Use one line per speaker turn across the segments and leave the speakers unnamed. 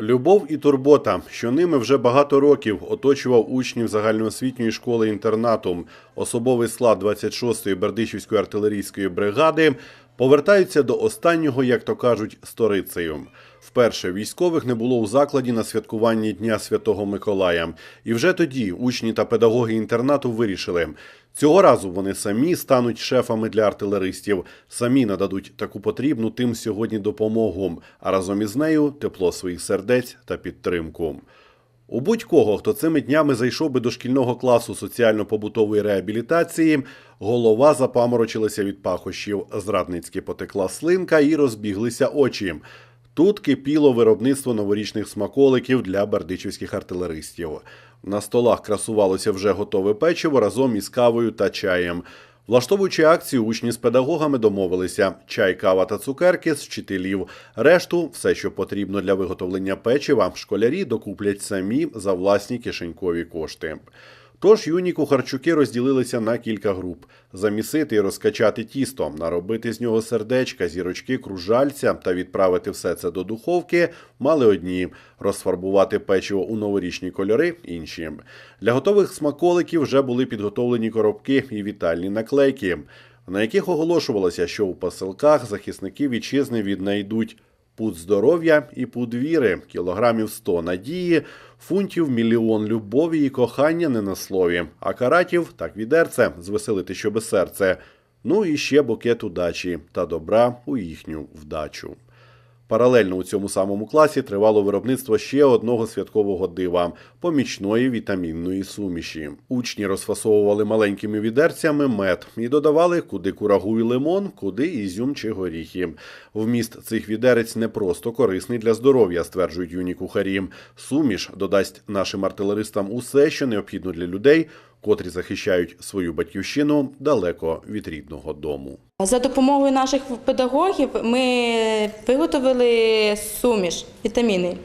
Любов і турбота, що ними вже багато років оточував учнів загальноосвітньої школи інтернату. Особовий склад 26-ї Бердичівської артилерійської бригади повертаються до останнього, як то кажуть, сторицею. Вперше військових не було у закладі на святкуванні Дня Святого Миколая. І вже тоді учні та педагоги інтернату вирішили. Цього разу вони самі стануть шефами для артилеристів, самі нададуть таку потрібну тим сьогодні допомогу, а разом із нею тепло своїх сердець та підтримку. У будь-кого, хто цими днями зайшов би до шкільного класу соціально-побутової реабілітації, голова запаморочилася від пахощів, зрадницьки потекла слинка і розбіглися очі. Тут кипіло виробництво новорічних смаколиків для бердичівських артилеристів. На столах красувалося вже готове печиво разом із кавою та чаєм. Влаштовуючи акцію, учні з педагогами домовилися: чай, кава та цукерки з вчителів. Решту, все, що потрібно для виготовлення печива, школярі докуплять самі за власні кишенькові кошти. Тож юні кухарчуки розділилися на кілька груп: замісити і розкачати тісто, наробити з нього сердечка, зірочки, кружальця та відправити все це до духовки мали одні, розфарбувати печиво у новорічні кольори інші. Для готових смаколиків вже були підготовлені коробки і вітальні наклейки, на яких оголошувалося, що у посилках захисники вітчизни віднайдуть пуд здоров'я і пуд віри, кілограмів 100 надії, фунтів мільйон любові і кохання не на слові, а каратів так відерце, звеселити щоби серце. Ну і ще букет удачі та добра у їхню вдачу. Паралельно у цьому самому класі тривало виробництво ще одного святкового дива помічної вітамінної суміші. Учні розфасовували маленькими відерцями мед і додавали куди курагу і лимон, куди ізюм чи горіхи. Вміст цих відерець не просто корисний для здоров'я, стверджують юні кухарі. Суміш додасть нашим артилеристам усе, що необхідно для людей, котрі захищають свою батьківщину далеко від рідного дому.
За допомогою наших педагогів ми виготовили суміш вітаміни.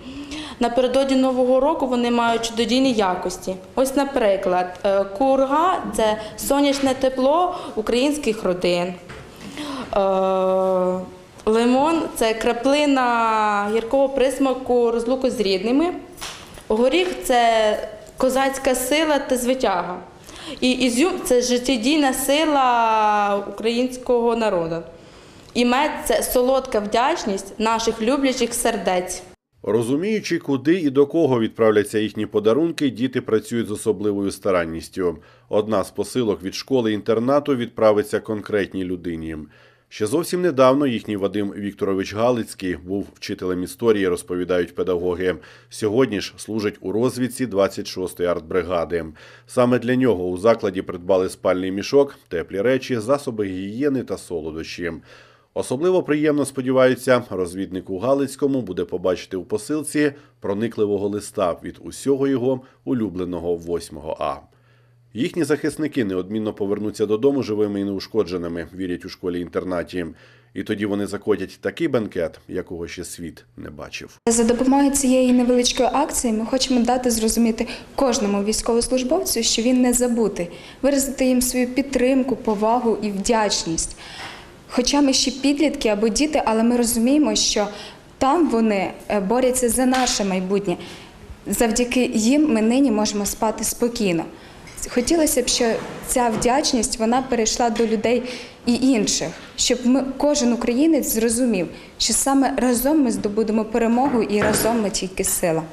Напередодні Нового року вони мають чудодійні якості. Ось, наприклад, е, курга це сонячне тепло українських родин. Е, Лимон це краплина гіркого присмаку розлуку з рідними. Горіх це козацька сила та звитяга. І ізюм це життєдійна сила українського народу. І мед це солодка вдячність наших люблячих сердець.
Розуміючи, куди і до кого відправляться їхні подарунки, діти працюють з особливою старанністю. Одна з посилок від школи інтернату відправиться конкретній людині. Ще зовсім недавно їхній Вадим Вікторович Галицький був вчителем історії, розповідають педагоги. Сьогодні ж служить у розвідці 26-ї артбригади. Саме для нього у закладі придбали спальний мішок, теплі речі, засоби гігієни та солодощі. Особливо приємно сподіваються, розвіднику Галицькому буде побачити у посилці проникливого листа від усього його улюбленого 8-го А. Їхні захисники неодмінно повернуться додому живими і неушкодженими, вірять у школі-інтернаті. І тоді вони закотять такий бенкет, якого ще світ не бачив.
За допомогою цієї невеличкої акції ми хочемо дати зрозуміти кожному військовослужбовцю, що він не забутий, виразити їм свою підтримку, повагу і вдячність. Хоча ми ще підлітки або діти, але ми розуміємо, що там вони е, борються за наше майбутнє. Завдяки їм ми нині можемо спати спокійно. Хотілося б, щоб ця вдячність вона перейшла до людей і інших, щоб ми, кожен українець зрозумів, що саме разом ми здобудемо перемогу і разом ми тільки сила.